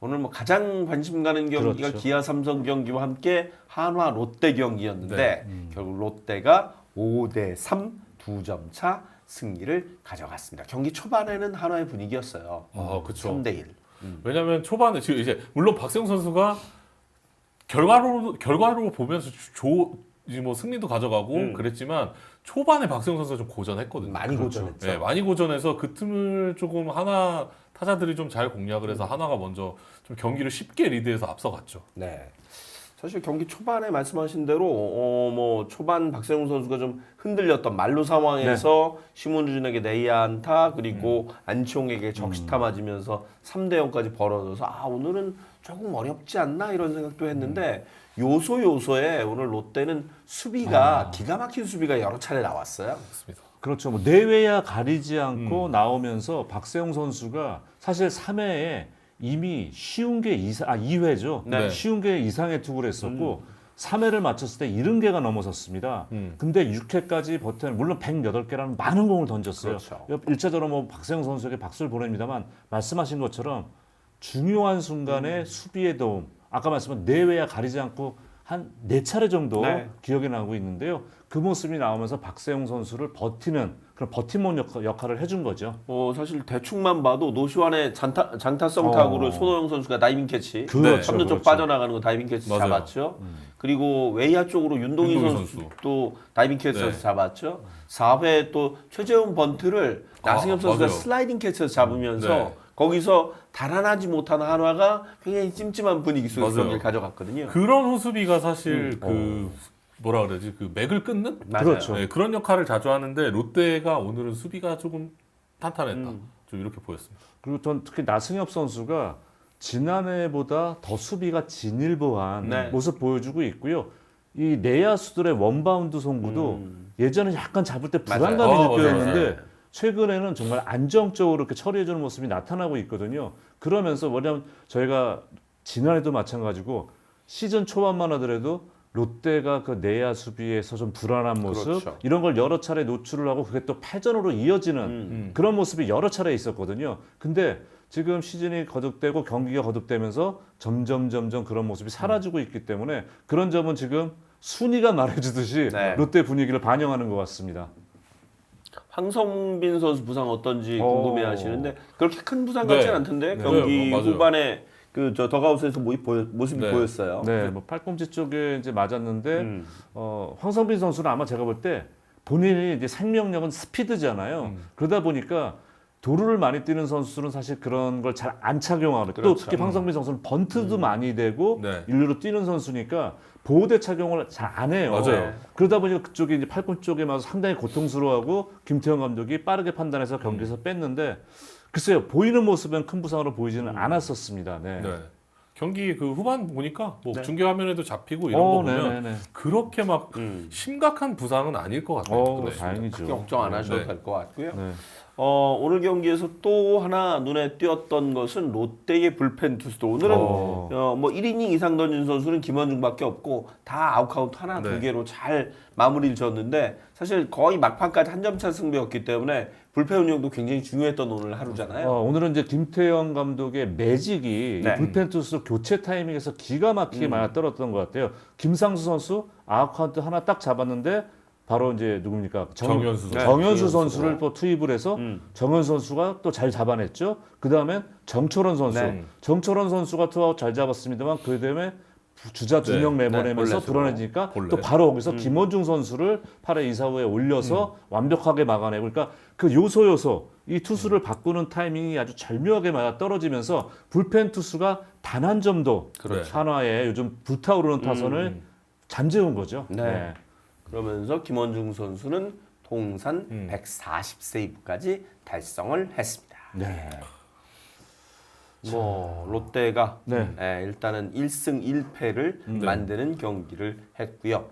오늘 뭐 가장 관심 가는 경기가 그렇죠. 기아 삼성 경기와 함께 한화 롯데 경기였는데 네. 결국 롯데가 5대 3 두 점 차 승리를 가져갔습니다. 경기 초반에는 한화의 분위기였어요. 아, 그쵸. 3대 1. 왜냐면 초반에 지금 이제 물론 박세웅 선수가 결과로 결과로 보면서 조, 뭐 승리도 가져가고 음. 그랬지만 초반에 박세웅 선수가 좀 고전했거든요. 많이 그렇죠. 고전했죠. 네, 많이 고전해서 그 틈을 조금 하나 타자들이 좀 잘 공략을 해서 하나가 먼저 좀 경기를 쉽게 리드해서 앞서갔죠. 네. 사실 경기 초반에 말씀하신 대로 어 뭐 초반 박세웅 선수가 좀 흔들렸던 말로 상황에서 네. 심훈준에게 내야 안타 그리고 음. 안치홍에게 적시타 맞으면서 3대 0까지 벌어져서 아 오늘은 조금 어렵지 않나 이런 생각도 했는데 음. 요소 요소에 오늘 롯데는 수비가 아. 기가 막힌 수비가 여러 차례 나왔어요. 그렇습니다. 그렇죠. 뭐 내외야 가리지 않고 음. 나오면서 박세웅 선수가 사실 3회에 이미 쉬운 게 이상 아 2회죠. 네. 쉬운 게 이상의 투구를 했었고 3회를 맞췄을 때 70개가 넘어섰습니다. 음. 근데 6회까지 버텨 물론 108개라는 많은 공을 던졌어요. 그렇죠. 일차적으로 뭐 박세웅 선수에게 박수를 보냅니다만 말씀하신 것처럼 중요한 음. 순간에 수비의 도움 아까 말씀한 내외야 가리지 않고 한 네 차례 정도 네. 기억에 나고 있는데요. 그 모습이 나오면서 박세웅 선수를 버티는 그런 버팀목 역- 역할을 해준 거죠. 뭐 사실 대충만 봐도 노시환의 장타, 장타성 어. 타구를 손호영 선수가 다이빙 캐치 그렇죠, 삼루 쪽 그렇죠. 빠져나가는 거 다이빙 캐치 맞아요. 잡았죠. 그리고 외야 쪽으로 윤동희, 윤동희 선수, 선수. 또 다이빙 캐치에서 네. 잡았죠. 4회 또 최재훈 번트를 나승엽 아, 선수가 맞아요. 슬라이딩 캐치에서 잡으면서 네. 거기서 달아나지 못한 한화가 굉장히 찜찜한 분위기 속에서 맞아요. 경기를 가져갔거든요. 그런 호수비가 사실 음. 그 뭐라 그러지 그 맥을 끊는 맞아요. 그렇죠. 네, 그런 역할을 자주 하는데 롯데가 오늘은 수비가 조금 탄탄했다. 음. 좀 이렇게 보였습니다. 그리고 전 특히 나승엽 선수가 지난해보다 더 수비가 진일보한 네. 모습 보여주고 있고요. 이 내야수들의 원바운드 송구도 음. 예전에 약간 잡을 때 맞아요. 불안감이 어, 느껴졌는데 맞아요. 최근에는 정말 안정적으로 이렇게 처리해주는 모습이 나타나고 있거든요. 그러면서 뭐냐면 저희가 지난해도 마찬가지고 시즌 초반만 하더라도 롯데가 그 내야 수비에서 좀 불안한 모습 그렇죠. 이런 걸 여러 차례 노출을 하고 그게 또 패전으로 이어지는 음. 그런 모습이 여러 차례 있었거든요. 근데 지금 시즌이 거듭되고 경기가 거듭되면서 점점 점점 그런 모습이 사라지고 있기 때문에 그런 점은 지금 순위가 말해주듯이 네. 롯데 분위기를 반영하는 것 같습니다. 황성빈 선수 부상 어떤지 어. 궁금해하시는데 그렇게 큰 부상 네. 같지는 않던데 네. 경기 네, 맞아요. 후반에 그 저 더가웃에서 모습, 보여, 모습이 네. 보였어요. 네, 뭐 팔꿈치 쪽에 이제 맞았는데 음. 어, 황성빈 선수는 아마 제가 볼 때 본인이 이제 생명력은 스피드잖아요. 음. 그러다 보니까 도루를 많이 뛰는 선수는 사실 그런 걸 잘 안 착용하고 또 그렇죠. 특히 황성빈 선수는 번트도 많이 되고 네. 일루로 뛰는 선수니까 보호대 착용을 잘 안 해요. 맞아요. 그러다 보니까 그쪽에 이제 팔꿈치 쪽에 맞아서 상당히 고통스러워하고 김태형 감독이 빠르게 판단해서 경기에서 음. 뺐는데 글쎄요 보이는 모습은 큰 부상으로 보이지는 않았었습니다. 네. 네. 경기 그 후반 보니까 뭐 네. 중계 화면에도 잡히고 이런 어, 거 보면 네네네. 그렇게 막 음. 심각한 부상은 아닐 것 같아요. 어, 네. 다행이죠. 크게 걱정 안 하셔도 네. 될것 같고요. 네. 어, 오늘 경기에서 또 하나 눈에 띄었던 것은 롯데의 불펜 투수들. 오늘은 어. 어, 뭐 1이닝 이상 던진 선수는 김원중밖에 없고 다 아웃카운트 하나 네. 두 개로 잘 마무리를 지었는데 사실 거의 막판까지 한 점 차 승부였기 때문에 불펜 운영도 굉장히 중요했던 오늘 하루잖아요. 어, 오늘은 이제 김태형 감독의 매직이 네. 이 불펜 투수 교체 타이밍에서 기가 막히게 음. 맞아 떨었던 것 같아요. 김상수 선수 아웃카운트 하나 딱 잡았는데 바로 이제 누굽니까 정현수 선수. 네, 정현수. 선수를 또 투입을 해서 음. 정현수 선수가 또 잘 잡아냈죠. 그 다음에 정철원 선수, 네. 정철원 선수가 투아웃 잘 잡았습니다만 그 다음에 주자 두 네. 명 네, 내보내면서 볼넷으로. 불안해지니까 볼넷. 또 바로 거기서 음. 김원중 선수를 8회 2, 4후에 올려서 완벽하게 막아내고 그러니까 그 요소 요소 이 투수를 바꾸는 타이밍이 아주 절묘하게 맞아 떨어지면서 불펜 투수가 단 한 점도 그렇죠. 한화의 요즘 불타오르는 타선을 음. 잠재운 거죠. 네. 그러면서 김원중 선수는 통산 음. 140세이브까지 달성을 했습니다. 네. 뭐 롯데가 네. 예, 일단은 1승 1패를 네. 만드는 경기를 했고요.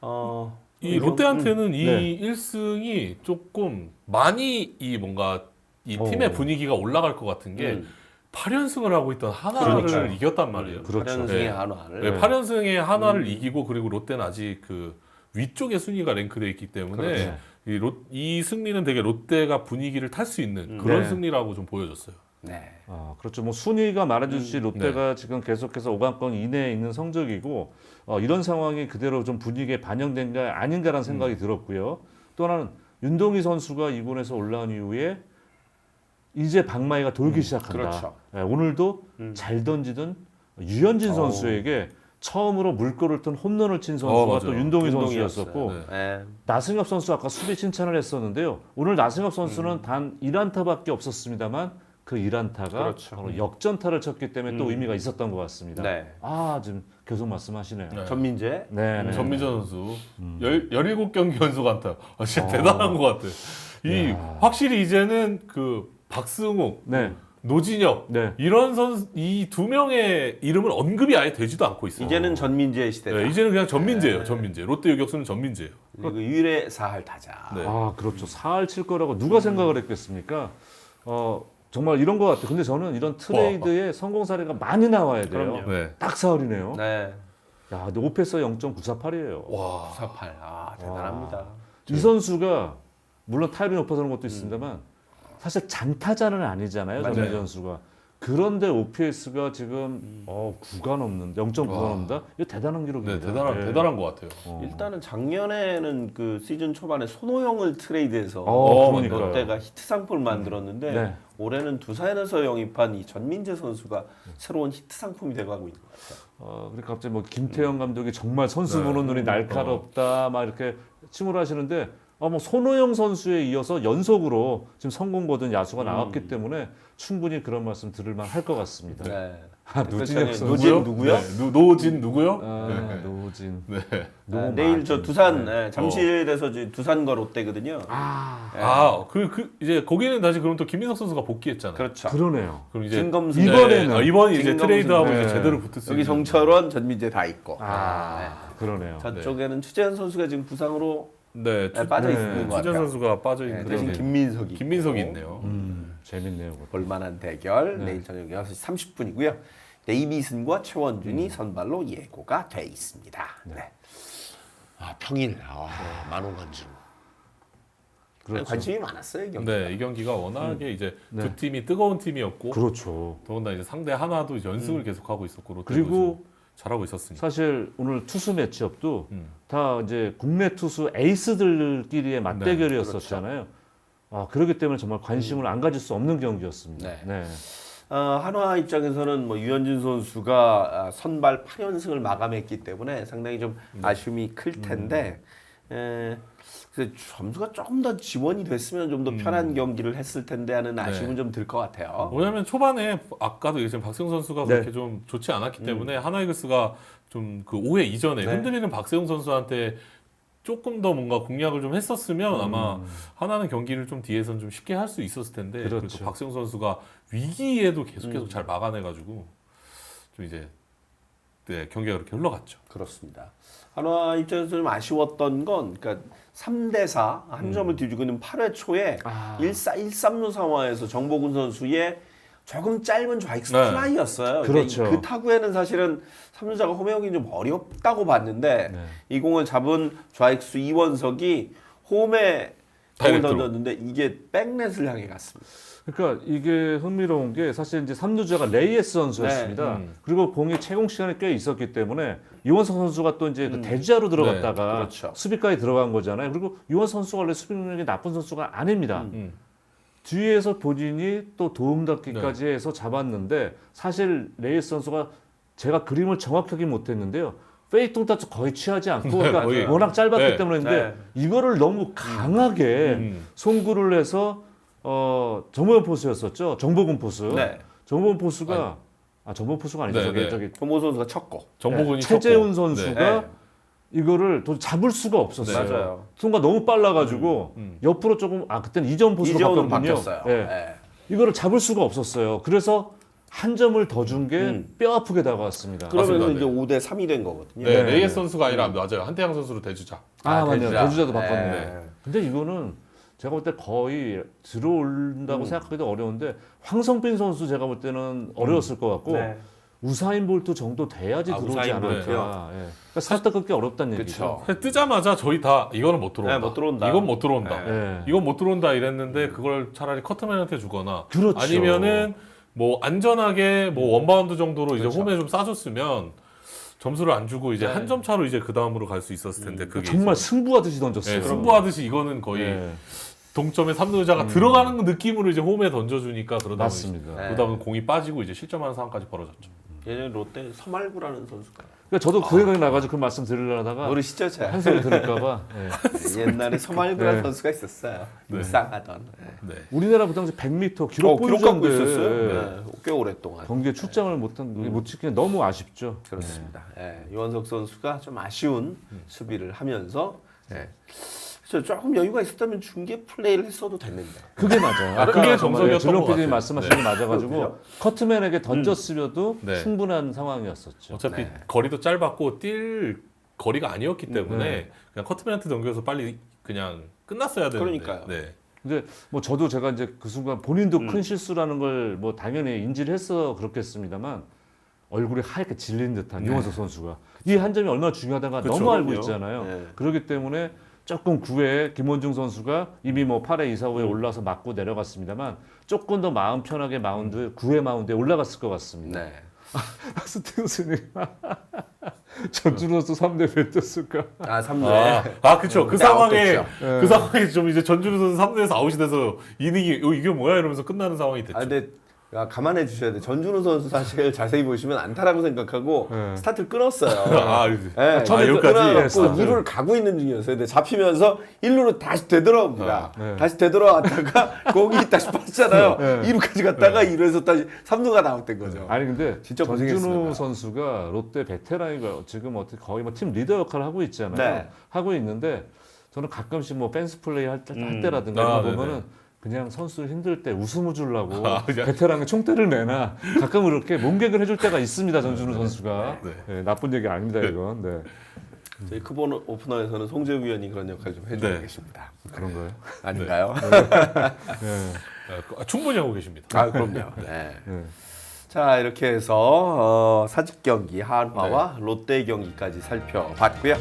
어, 이 롯데한테는 이 네. 1승이 조금 많이 이 뭔가 이 팀의 어. 분위기가 올라갈 것 같은 게 음, 8연승을 하고 있던 하나를 그러니까요. 이겼단 말이에요. 그렇죠. 8연승의 네. 한화를 네, 8연승의 하나를 음. 이기고 그리고 롯데는 아직 그 위쪽에 순위가 랭크되어 있기 때문에 그렇죠. 이, 롯, 이 승리는 되게 롯데가 분위기를 탈 수 있는 음. 그런 네. 승리라고 좀 보여졌어요. 네. 아, 그렇죠. 뭐 순위가 말해주듯이 롯데가 지금 계속해서 5강권 이내에 있는 성적이고 어, 이런 상황이 그대로 좀 분위기에 반영된 게 아닌가라는 생각이 들었고요. 또 하나는 윤동희 선수가 이군에서 올라온 이후에 이제 박마이가 돌기 시작한다. 그렇죠. 예, 오늘도 잘 던지던 유현진 어. 선수에게 처음으로 물꼬를 튼 홈런을 친 어, 선수가 맞아요. 또 윤동희. 선수였었고 네. 네. 나승엽 선수 아까 수비 칭찬을 했었는데요. 오늘 나승엽 선수는 음. 단 1안타밖에 없었습니다만 그 1안타가 그렇죠. 바로 역전타를 쳤기 때문에 또 음. 의미가 있었던 것 같습니다. 네. 아 지금 계속 말씀하시네요. 네. 전민재. 네, 네. 전민재 선수 음. 열 17경기 연속 안타. 아, 진짜 어. 대단한 것 같아. 이 야. 확실히 이제는 그 박승욱, 네, 노진혁 네. 이런 선수 이 두 명의 이름은 언급이 아예 되지도 않고 있어요. 이제는 전민재 시대다. 네, 이제는 그냥 전민재예요. 네. 전민재. 롯데 유격수는 전민재예요. 그리고 유일의 사할 타자. 네. 아 그렇죠. 사할 칠 거라고 누가 생각을 했겠습니까? 어 정말 이런 것 같아요. 근데 저는 이런 트레이드의 성공 사례가 많이 나와야 돼요. 그럼요. 네. 딱 사흘이네요. 네. 야, 근데 오페서 0.948이에요. 와. 48. 아, 대단합니다. 이 선수가 물론 타율이 높아서는 것도 있습니다만 사실 잔타자는 아니잖아요. 전민 선수가 그런데 OPS가 지금 어 9가 넘는데 0.9가 와. 넘는다 이거 대단한 네, 기록입니다. 대단한 네. 대단한 것 같아요. 어. 일단은 작년에는 그 시즌 초반에 손호영을 트레이드해서 어, 그러니까요. 롯데가 히트 상품을 만들었는데 네. 올해는 두산에서 영입한 이 전민재 선수가 새로운 히트 상품이 돼가고 있는 것 같아요. 어, 그러니까 갑자기 뭐 김태형 감독이 정말 선수 네. 보는 눈이 날카롭다 막 이렇게 칭호를 하시는데 아, 뭐 손호영 선수에 이어서 연속으로 지금 성공 거둔 야수가 나왔기 때문에 충분히 그런 말씀 들을 만 할 것 같습니다. 네. 아, 노진혁 그렇죠. 선수. 노진 누구요? 네, 누, 노진 누구요? 아, 노진. 네. 아, 내일 저. 두산 네, 잠실에서 이제 두산과 롯데거든요. 아, 네. 아, 그, 그 이제 거기는 다시 그럼 또 김민석 선수가 복귀했잖아요. 그렇죠. 그러네요. 그럼 이제 진검승 이번에는 아, 이번 이제 진검승. 트레이드하고 네. 이제 제대로 붙을 수 여기 있는. 정철원, 전민재 다 있고 아, 그러네요. 저쪽에는 추재현 선수가 지금 부상으로 네, 네, 추, 빠져 네, 있는 것 추재 같아요. 선수가 빠져 네, 있는 대신 그런 김민석이 김민석이 있고. 있네요. 음, 재밌네요. 그것도. 볼만한 대결 네. 내일 저녁 6시 30분이고요. 데이비슨과 최원준이 선발로 예고가 돼 있습니다. 네. 아 평일 아, 만원 관중 그렇죠. 관심이 많았어요 이 경기. 네, 이 경기가 워낙에 이제 네. 두 팀이 뜨거운 팀이었고 그렇죠. 더군다나 이제 상대 하나도 이제 연승을 계속하고 있었고 그리고 잘하고 있었으니까. 사실 오늘 투수 매치업도 음. 다 이제 국내 투수 에이스들끼리의 맞대결이었었잖아요. 아 그렇기 때문에 정말 관심을 안 가질 수 없는 경기였습니다. 네. 네. 어, 한화 입장에서는 뭐 유현진 선수가 아, 선발 8연승을 마감했기 때문에 상당히 좀 아쉬움이 클 텐데 에, 그래서 점수가 조금 더 지원이 됐으면 좀 더 편한 경기를 했을 텐데 하는 아쉬움은 좀 들 것 같아요. 왜냐하면 초반에 아까도 얘기했지만 박세웅 선수가 네. 그렇게 좀 좋지 않았기 때문에 하나이글스가 좀 그 5회 이전에 네. 흔들리는 박세웅 선수한테 조금 더 뭔가 공략을 좀 했었으면 음. 아마 하나는 경기를 좀 뒤에선 좀 쉽게 할 수 있었을 텐데 그렇죠. 그래도 박세웅 선수가 위기에도 계속 계속 잘 막아내가지고 좀 이제 네, 경기가 그렇게 흘러갔죠. 그렇습니다. 한화 입장에서 좀 아쉬웠던 건 그러니까 3대 4 한 점을 뒤지고 있는 8회 초에 아. 1사 1-3루 상황에서 정보근 선수의 조금 짧은 좌익수 네. 플라이였어요. 그렇죠. 그러니까 그 타구에는 사실은 3루자가 홈에오기 좀 어렵다고 봤는데 네. 이 공을 잡은 좌익수 이원석이 홈에 공을 다이렉트로. 던졌는데 이게 백넷을 향해 갔습니다. 그러니까 이게 흥미로운 게 사실 이제 3루자가 레이에스 선수였습니다. 네, 음. 그리고 공이 채공 시간이 꽤 있었기 때문에 유원석 선수가 또 이제 그 대주자로 들어갔다가 음. 그렇죠. 수비까지 들어간 거잖아요. 그리고 유원 선수가 원래 수비 능력이 나쁜 선수가 아닙니다. 음. 뒤에서 본인이 또 도움 닫기까지 네. 해서 잡았는데 사실 레이스 선수가 제가 그림을 정확하게 못했는데요. 페이통 타치 거의 취하지 않고 그러니까 거의. 워낙 짧았기 네. 때문에 네. 이거를 너무 강하게 음. 송구를 해서 어 정보현 포수였었죠. 정보근 포수. 네. 정보근 포수가 아 정보근 포수가 아니죠. 네, 저기 네. 저기 정보 선수가 쳤고. 정보근이 최재훈 쳤고. 선수가 네. 이거를 도 잡을 수가 없었어요. 네. 맞아요. 순간 너무 빨라가지고 음. 옆으로 조금 아 그때는 이전 포수로. 바뀌었어요. 예. 네. 이거를 잡을 수가 없었어요. 그래서 한 점을 더 준게 음. 뼈 아프게 다가왔습니다. 맞습니다. 이제 5대 3이 된 거거든요. 네, 네. 레이에스 선수가 아니라 맞아요. 한태양 선수로 대주자. 아, 아, 맞네요. 대주자. 대주자도 네. 바꿨네. 근데 이거는 제가 볼 때 거의 들어올다고 음. 생각하기도 어려운데 황성빈 선수 제가 볼 때는 어려웠을 것 같고 네. 우사인 볼트 정도 돼야지 아, 들어오지 우사인 않을까. 볼트요? 예. 그러니까 살짝 끊기 어렵다는 얘기죠. 그렇죠. 뜨자마자 저희 다 이거는 못 들어온다. 네, 못 들어온다. 이건 못 들어온다. 네. 예. 이건 못 들어온다 이랬는데 그걸 차라리 커트맨한테 주거나 그렇죠. 아니면은 뭐 안전하게 뭐 원바운드 정도로 이제 그렇죠. 홈에 좀 싸줬으면 점수를 안 주고 이제 네. 한 점 차로 이제 그 다음으로 갈 수 있었을 텐데 그게 정말 이제- 승부하듯이 던졌어요. 네, 승부하듯이 이거는 거의 예, 동점에 3루자가 들어가는 느낌으로 이제 홈에 던져주니까 그러다 보니 맞습니다. 네. 그러다 보니 공이 빠지고 이제 실점하는 상황까지 벌어졌죠. 예전에 롯데 서말구라는 선수가 그러니까 저도 그 생각이 나가지고 그 말씀 드리려다가 모르시죠, 제한 소리 들을까봐. 예. 옛날에 서말구라는 네. 선수가 있었어요. 네. 불쌍하던. 네. 네. 우리나라 그 당시 100m 기록 어, 기록 갖고 있었어요. 예. 네. 꽤 오랫동안. 경기에 출장을 못한 못 지키는 너무 아쉽죠. 그렇습니다. 예, 유원석 선수가 좀 아쉬운 수비를 하면서 예. 그래서 조금 여유가 있었다면 중계 플레이를 했어도 됐는데. 그게 맞아요. 아, 그게 정석이었던 것 같아요. 말씀하신 게 맞아가지고? 커트맨에게 던졌으면도 네. 충분한 상황이었었죠. 어차피 네. 거리도 짧았고 뛸 거리가 아니었기 때문에 네. 그냥 커트맨한테 넘겨서 빨리 그냥 끝났어야 되는데. 그러니까요. 네. 근데 뭐 저도 제가 이제 그 순간 본인도 큰 실수라는 걸 뭐 당연히 인지를 했어 그렇겠습니다만 얼굴이 하얗게 질린 듯한 유원석 선수가 이 한 점이 얼마나 중요하다가 그쵸, 너무 알고 그럼요. 있잖아요. 네. 그렇기 때문에 조금 9회 김원중 선수가 이미 뭐 8회 2, 4회에 올라서 맞고 내려갔습니다만 조금 더 마음 편하게 마운드 9회 마운드에 올라갔을 것 같습니다. 네. 스팅스님 전준호 선수 3대 몇 떴을까? 아, 3루. 아, 아 그쵸. 그 네, 상황에. 그 상황에 좀 이제 전준우 선수 3루에서 아웃이 돼서 이닝이 어, 이게 뭐야 이러면서 끝나는 상황이 됐죠. 아, 근데 야, 감안해 주셔야 돼. 전준우 선수 사실 자세히 보시면 안타라고 생각하고 네. 스타트를 끊었어요. 아. 네, 아, 여기까지? 끊어갖고 네, 스타트. 2루를 가고 있는 중이었어요. 근데 잡히면서 1루로 다시 되돌아옵니다. 아, 네. 다시 되돌아왔다가 공이 다시 빠지잖아요. 네. 2루까지 갔다가 2루에서 다시 3루가 나왔던 거죠. 아니 근데 진짜 전준우. 선수가 롯데 베테랑이가 지금 어떻게 거의 뭐 팀 리더 역할을 하고 있잖아요. 네. 하고 있는데 저는 가끔씩 뭐 펜스 플레이 할, 때, 할 음. 때라든가 아, 이런 거 네네. 그냥 선수를 힘들 때 웃음을 주려고 아, 그냥- 베테랑에 총대를 내나 가끔 그렇게 몸개그를 해줄 때가 있습니다 전준우 선수가 네. 네, 나쁜 얘기 아닙니다 네. 이건 네. 저희 크본 오프너에서는 송재우 위원이 그런 역할 좀 해주고 네. 계십니다. 그런가요? 아닌가요? 네. 아, 충분히 하고 계십니다. 아, 그럼요. 네. 네. 자, 이렇게 해서 어, 사직 경기 한화와 롯데 경기까지 살펴봤고요.